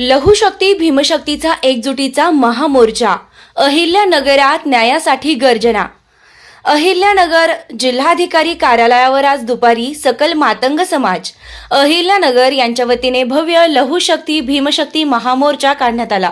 लहुशक्ती भीमशक्तीचा एकजुटीचा महामोर्चा. अहिल्यानगरात न्यायासाठी गर्जना. अहिल्यानगर जिल्हाधिकारी कार्यालयावर आज दुपारी सकल मातंग समाज. अहिल्यानगर यांच्या वतीने भव्य लहुशक्ती भीमशक्ती महामोर्चा काढण्यात आला.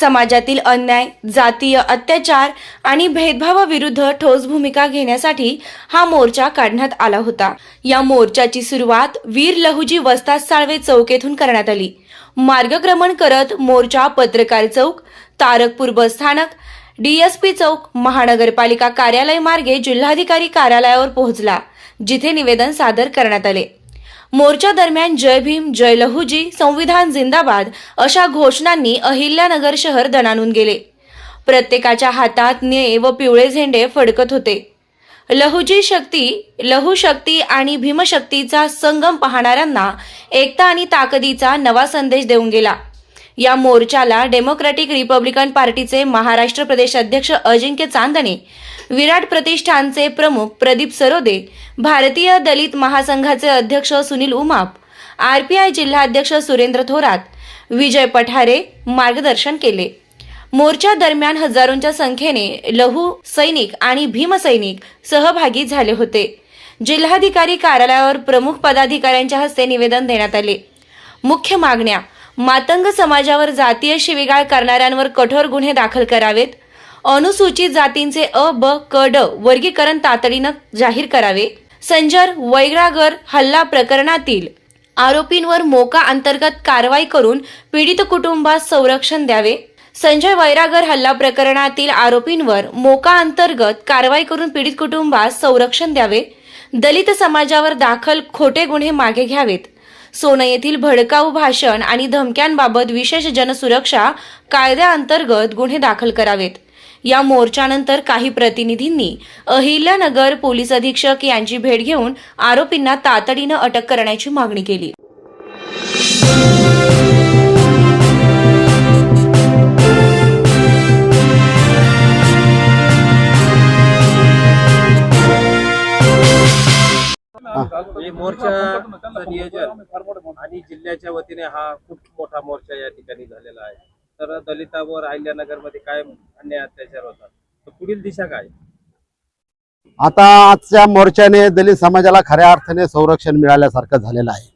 समाजातील अन्याय जातीय अत्याचार आणि भेदभावाविरुद्ध ठोस भूमिका घेण्यासाठी हा मोर्चा काढण्यात आला होता. या मोर्चाची सुरुवात वीर लहुजी वस्ताद साळवे चौकेतून करण्यात आली. मार्गक्रमण करत मोर्चा पत्रकार चौक तारकपूर बस स्थानक डीएसपी चौक महानगरपालिका कार्यालय मार्गे जिल्हाधिकारी कार्यालयावर पोहोचला जिथे निवेदन सादर करण्यात आले. मोर्चा दरम्यान जय भीम जय लहुजी संविधान जिंदाबाद अशा घोषणांनी अहिल्यानगर शहर दणानून गेले. प्रत्येकाच्या हातात निळे व पिवळे झेंडे फडकत होते. लहुजी शक्ती लहू शक्ती आणि भीमशक्तीचा संगम पाहणाऱ्यांना एकता आणि ताकदीचा नवा संदेश देऊन गेला. या मोर्चाला डेमोक्रॅटिक रिपब्लिकन पार्टीचे महाराष्ट्र प्रदेश अध्यक्ष अजिंक्य चांदणे विराट प्रतिष्ठानचे प्रमुख प्रदीप सरोदे भारतीय दलित महासंघाचे अध्यक्ष सुनील उमाप आरपीआय जिल्हाध्यक्ष सुरेंद्र थोरात विजय पठारे मार्गदर्शन केले. मोर्चा दरम्यान हजारोंच्या संख्येने लहू सैनिक आणि भीमसैनिक सहभागी झाले होते. जिल्हाधिकारी कार्यालयावर प्रमुख पदाधिकाऱ्यांच्या हस्ते निवेदन देण्यात आले. मुख्य मागण्या मातंग समाजावर जातीय शिवीगाळ करणाऱ्यांवर कठोर गुन्हे दाखल करावेत अनुसूचित जातींचे अ ब क ड वर्गीकरण तातडीनं जाहीर करावे संजर वैरागर हल्ला प्रकरणातील आरोपींवर मोका अंतर्गत कारवाई करून पीडित कुटुंबास संरक्षण द्यावे संजय वैरागर हल्ला प्रकरणातील आरोपींवर मोका अंतर्गत कारवाई करून पीडित कुटुंबास संरक्षण द्यावे दलित समाजावर दाखल खोटे गुन्हे मागे घ्यावेत. सोनं येथील भडकाऊ भाषण आणि धमक्यांबाबत विशेष जनसुरक्षा कायद्याअंतर्गत गुन्हे दाखल करावेत. या मोर्चानंतर काही प्रतिनिधींनी अहिल्यानगर पोलीस अधीक्षक यांची भेट घेऊन आरोपींना तातडीनं अटक करण्याची मागणी केली. हे. मोर्चाचं नियोजन आणि जिल्ह्याच्या वतीने हा खूप मोठा मोर्चा या ठिकाणी झालेला आहे. तर दलितावर अहिल्यानगरमध्ये काय अन्याय अत्याचार होतात? तर पुढील दिशा काय? आता आजच्या मोर्चाने दलित समाजाला खऱ्या अर्थाने संरक्षण मिळाल्यासारखं झालेलं आहे.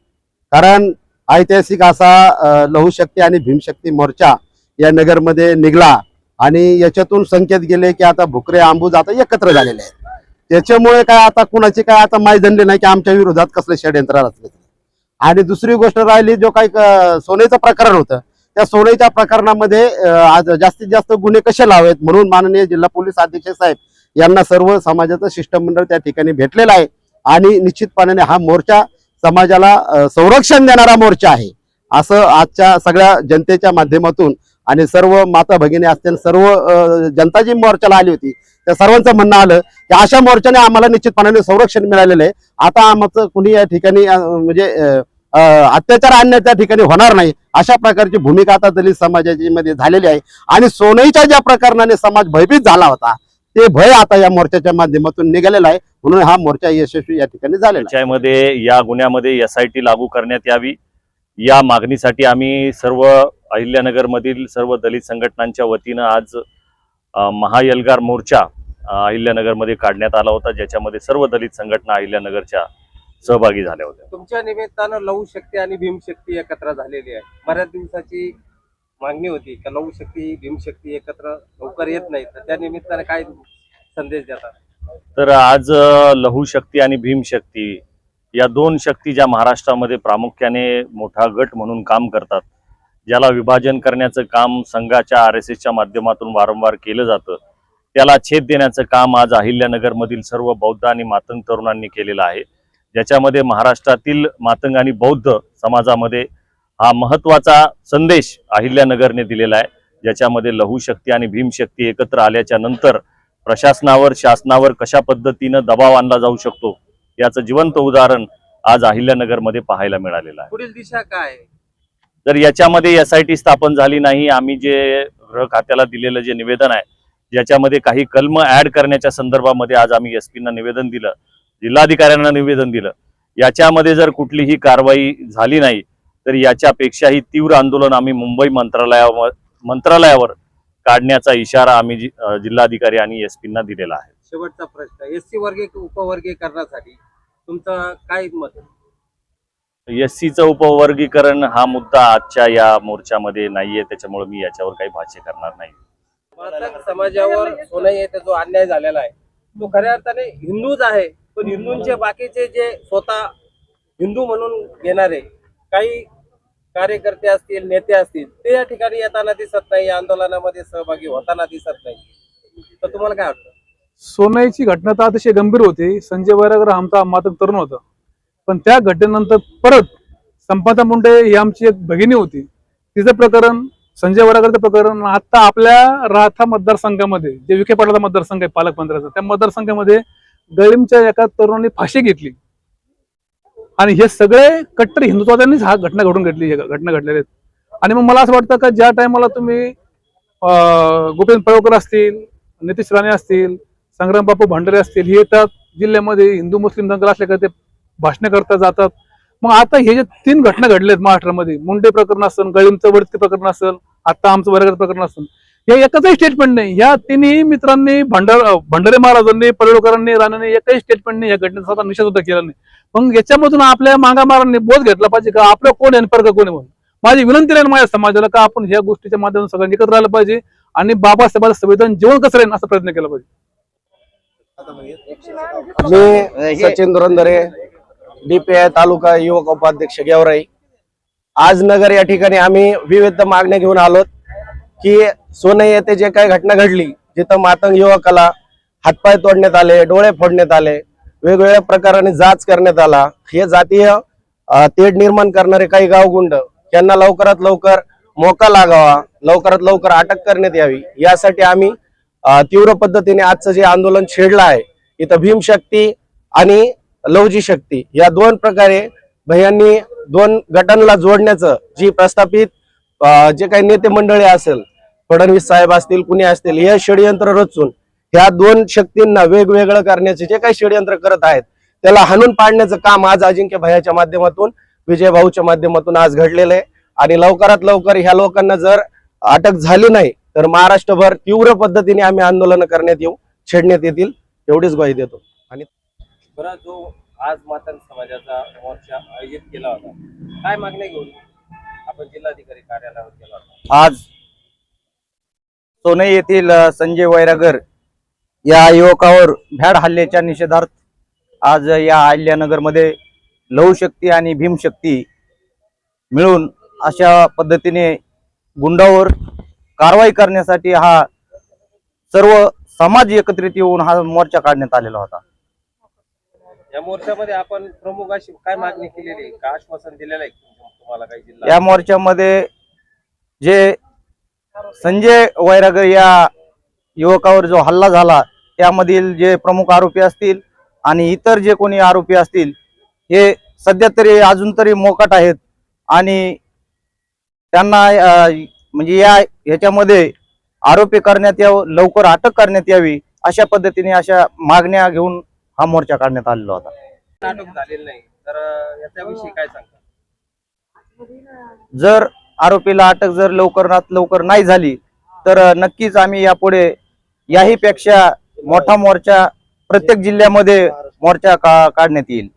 कारण ऐतिहासिक असा लहुशक्ती आणि भीमशक्ती मोर्चा या नगरमध्ये निघला आणि याच्यातून संकेत गेले की आता भुकरे आंबूज आता एकत्र झालेले आहेत. त्याच्यामुळे काय आता कुणाची काय आता माय जनली नाही की आमच्या विरोधात कसले षडयंत्र असले आणि दुसरी गोष्ट राहिली जो काही सोन्याचं प्रकरण होतं त्या सोन्याच्या प्रकरणामध्ये आज जास्तीत जास्त गुन्हे कसे लावेत म्हणून माननीय जिल्हा पोलीस अधीक्षक साहेब यांना सर्व समाजाचं शिष्टमंडळ त्या ठिकाणी भेटलेलं आहे. आणि निश्चितपणाने हा मोर्चा समाजाला संरक्षण देणारा मोर्चा आहे. असं आजच्या सगळ्या जनतेच्या माध्यमातून आणि सर्व माता भगिनी असतील सर्व जनता जी मोर्चाला आली होती त्या सर्वांचं म्हणणं आलं की अशा मोर्चाने आम्हाला निश्चितपणाने संरक्षण मिळालेलं आहे. आता आमचं कुणी या ठिकाणी म्हणजे अत्याचार आणण्याच्या ठिकाणी होणार नाही अशा प्रकारची भूमिका आता दलित समाजाची मध्ये झालेली आहे. आणि सोनईच्या ज्या प्रकरणाने समाज भयभीत झाला होता ते भय आता या मोर्चाच्या माध्यमातून निघालेला आहे. म्हणून हा मोर्चा यशस्वी या ठिकाणी झालेला आहे. या गुन्ह्यामध्ये एस आय टी लागू करण्यात यावी. या मागणीसाठी आम्ही सर्व अहिल्यानगरमधील सर्व दलित संघटनांच्या वतीनं आज महायलगार मोर्चा अहिल्यानगरमध्ये काढण्यात आला होता ज्याच्यामध्ये सर्व दलित संघटना अहिल्यानगरच्या सहभागी झाल्या होत्या. तुमच्या निमित्तानं लहू शक्ती आणि भीमशक्ती एकत्र झालेली आहे. बऱ्याच दिवसाची मागणी होती का लहू शक्ती भीमशक्ती एकत्र लवकर येत नाही तर त्या निमित्तानं काय संदेश देतात तर आज लहू शक्ती आणि भीमशक्ती या दोन शक्ती ज्या महाराष्ट्रामध्ये प्रामुख्याने मोठा गट म्हणून काम करतात ज्याला विभाजन करण्याचं काम संघाच्या आर एस एसच्या माध्यमातून वारंवार केलं जातं त्याला छेद देण्याचं काम आज अहिल्यानगरमधील सर्व बौद्ध आणि मातंग तरुणांनी केलेलं आहे. ज्याच्यामध्ये महाराष्ट्रातील मातंग आणि बौद्ध समाजामध्ये हा महत्त्वाचा संदेश अहिल्यानगरने दिलेला आहे. ज्याच्यामध्ये लहू शक्ती आणि भीमशक्ती एकत्र आल्याच्यानंतर प्रशासनावर शासनावर कशा पद्धतीनं दबाव आणला जाऊ शकतो याचं जिवंत उदाहरण आज अहिल्यानगरमध्ये पाहायला मिळालेलं आहे. पुढील दिशा काय जर याच्यामध्ये एस आय टी स्थापन झाली नाही आम्ही जे गृह खात्याला दिलेलं जे निवेदन आहे ज्याच्यामध्ये काही कलम ऍड करण्याच्या संदर्भामध्ये आज आम्ही एस पींना निवेदन दिलं जिल्हाधिकाऱ्यांना निवेदन दिलं. याच्यामध्ये जर कुठलीही कारवाई झाली नाही तर याच्यापेक्षाही तीव्र आंदोलन आम्ही मुंबई मंत्रालयावर मंत्रालयावर काढण्याचा इशारा आम्ही जिल्हाधिकारी आणि एस पींना दिलेला आहे. शेवटचा प्रश्न एस सी वर्गीय उपवर्गीकरणासाठी तुमचं काय मत एस सीचं उपवर्गीकरण हा मुद्दा आजच्या या मोर्चामध्ये नाहीये त्याच्यामुळे मी याच्यावर काही भाष्य करणार नाही. समाजावर सोनई जो अन्याय झालेला आहे तो खऱ्या अर्थाने हिंदूच आहे. पण हिंदूंचे बाकीचे जे स्वतः हिंदू म्हणून घेणारे काही कार्यकर्ते असतील नेते असतील ते या ठिकाणी येताना दिसत नाही या आंदोलनामध्ये सहभागी होताना दिसत नाही. तर तुम्हाला काय वाटतं? सोनाईची घटना तर अतिशय गंभीर होती. संजय वैरागर आमचा मातक तरुण होता. पण त्या घटनेनंतर परत संपादा मुंडे ही आमची एक भगिनी होती. तिचं प्रकरण संजय वडाकरचं प्रकरण आता आपल्या राहता मतदारसंघामध्ये जे विखे पाटलाचा मतदारसंघ आहे पालकमंत्र्याचा त्या मतदारसंघामध्ये गळीमच्या एका तरुणाने फाशी घेतली. आणि हे सगळे कट्टर हिंदुत्वाद्यांनीच हा घटना घडून घेतली घटना घडलेल्या आहेत. आणि मग मला असं वाटतं का ज्या टायमाला तुम्ही अं, पळवकर असतील नितीश राणे असतील संग्राम बापू भांडारे असतील हे त्या जिल्ह्यामध्ये हिंदू मुस्लिम दंगल असल्या ते भाषण करता जातात. मग आता हे जे तीन घटना घडल्यात महाराष्ट्रामध्ये मुंडे प्रकरण असेल गळीमचं वरती प्रकरण असेल आता आमचं वर्गात प्रकरण असेल हे एकचही स्टेटमेंट नाही. या तिन्ही मित्रांनी भंडार भंडारे महाराजांनी पडळकरांनी राणाने एकही स्टेटमेंटने या घटनेचा स्वतः निषेध सुद्धा केला नाही. मग याच्यामधून आपल्या मागामारांनी बोध घेतला पाहिजे का? आपलं कोण आहे आणि कोण आहे म्हणून? माझी विनंती राहील माझ्या समाजाला का आपण ह्या गोष्टीच्या माध्यमातून सगळ्यांनी एकत्र राहिलं पाहिजे आणि बाबासाहेबांचं संविधान जीवन कसं राहील असा प्रयत्न केला पाहिजे. मी सचिन धुरंधरे डीपीआय तालुका युवक उपाध्यक्ष गेवराई. आज नगर या ठिकाणी आम्ही विविध मागण्या घेऊन आलोत की सोनई येथे जे काही घटना घडली जिथं मातंग युवकाला हातपाय तोडण्यात आले डोळे फोडण्यात आले वेगवेगळ्या प्रकाराने जाच करण्यात आला. हे जातीय तेढ निर्माण करणारे काही गावगुंड यांना लवकरात लवकर मोका लागावा लवकरात लवकर अटक करण्यात यावी. यासाठी आम्ही तीव्र पद्धतीने आजचं जे आंदोलन छेडलं आहे इथं भीमशक्ती आणि लवजी शक्ती. या दोन प्रकारे भैयांनी दोन गटांना जोडण्याचं जी प्रस्थापित जे काही नेते मंडळी असेल फडणवीस साहेब असतील कुणी असतील हे षडयंत्र रचून ह्या दोन शक्तींना वेगवेगळं करण्याचे जे काही षडयंत्र करत आहेत त्याला हाणून पाडण्याचं काम आज अजिंक्य भयाच्या माध्यमातून विजय भाऊच्या माध्यमातून आज घडलेलं आहे. आणि लवकरात लवकर ह्या लोकांना जर अटक झाली नाही तर महाराष्ट्रभर तीव्र पद्धतीने आम्ही आंदोलन करण्यात येऊ छेडण्यात येतील एवढीच ग्वाही देतो. बरं जो आज मातंग समाजाचा मोर्चा आयोजित केला होता काय मागण्या घेऊन आपण जिल्हाधिकारी कार्यालयावर केला होता आज सोने येथील संजय वैरागर या युवकावर भ्याड हल्ल्याच्या निषेधार्थ आज या अहिल्यानगरमध्ये लहूशक्ती आणि भीमशक्ती मिळून अशा पद्धतीने गुंडावर कारवाई करण्यासाठी हा सर्व समाज एकत्रित येऊन हा मोर्चा काढण्यात आलेला होता. या मोर्चामध्ये आपण प्रमुख अशी काय मागणी केलेली आहे? का आश्वासन दिलेलं आहे तुम्हाला काही जिल्हा या मोर्चामध्ये जे संजय वैरागर या युवकावर जो हल्ला झाला त्यामधील जे प्रमुख आरोपी असतील आणि इतर जे कोणी आरोपी असतील हे सध्या तरी अजून तरी मोकाट आहेत आणि त्यांना म्हणजे या ह्याच्यामध्ये आरोपी करण्यात यावं लवकर अटक करण्यात यावी अशा पद्धतीने अशा मागण्या घेऊन हा मोर्चा काढण्यात आलेला होता. अटक झालेली नाही. तर अं, याच्याविषयी काय सांगता? जर आरोपीला अटक जर लवकरात लवकर नाही झाली तर नक्कीच आम्ही यापुढे याही पेक्षा मोठा मोर्चा प्रत्येक जिल्ह्यामध्ये मोर्चा का काढण्यात येईल.